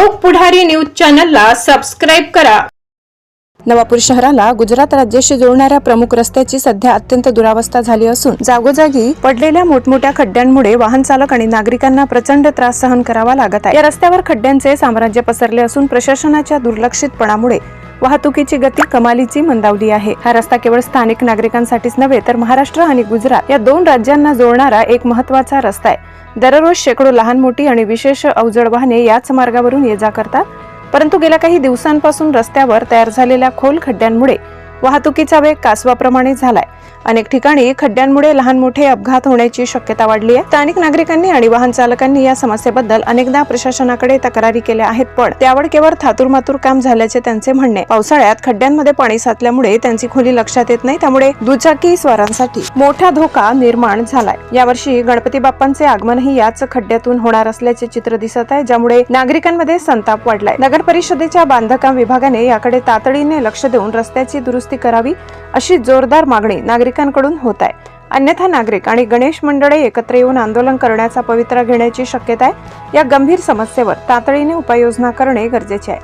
लोक पुढारी न्यूज चॅनलला सबस्क्राईब करा. नवापूर शहराला गुजरात राज्याशी जोडणाऱ्या प्रमुख रस्त्याची सध्या अत्यंत दुरावस्था झाली असून जागोजागी पडलेल्या मोठमोठ्या खड्ड्यांमुळे वाहन चालक आणि नागरिकांना प्रचंड त्रास सहन करावा लागत आहे. या रस्त्यावर खड्ड्यांचे साम्राज्य पसरले असून प्रशासनाच्या दुर्लक्षितपणामुळे वाहतुकीची गती कमालीची मंदावली आहे. हा रस्ता केवळ स्थानिक नागरिकांसाठीच नव्हे तर महाराष्ट्र आणि गुजरात या दोन राज्यांना जोडणारा एक महत्त्वाचा रस्ता आहे. दररोज शेकडो लहान मोठी आणि विशेष अवजड वाहने याच मार्गावरून ये जा करतात. परंतु गेल्या काही दिवसांपासून रस्त्यावर तयार झालेल्या खोल खड्ड्यांमुळे वाहतुकीचा वेग कासवाप्रमाणे झालाय. अनेक ठिकाणी खड्ड्यांमुळे लहान मोठे अपघात होण्याची शक्यता वाढली आहे. स्थानिक नागरिकांनी आणि वाहन चालकांनी या समस्येबद्दल अनेकदा प्रशासनाकडे तक्रारी केल्या आहेत पण त्यावर केवळ थातुरमातूर काम झाल्याचे त्यांचे म्हणणे. पावसाळ्यात खड्ड्यांमध्ये पाणी साचल्यामुळे त्यांची खोली लक्षात येत नाही त्यामुळे दुचाकी स्वारांसाठी मोठा धोका निर्माण झालाय. यावर्षी गणपती बाप्पांचे आगमनही याच खड्ड्यातून होणार असल्याचे चित्र दिसत आहे ज्यामुळे नागरिकांमध्ये संताप वाढलाय. नगर परिषदेच्या बांधकाम विभागाने याकडे तातडीने लक्ष देऊन रस्त्याची दुरुस्ती दुरुस्ती करावी अशी जोरदार मागणी नागरिकांकडून होत आहे. अन्यथा नागरिक आणि गणेश मंडळे एकत्र येऊन आंदोलन करण्याचा पवित्रा घेण्याची शक्यता आहे. या गंभीर समस्येवर तातडीने उपाययोजना करणे गरजेचे आहे.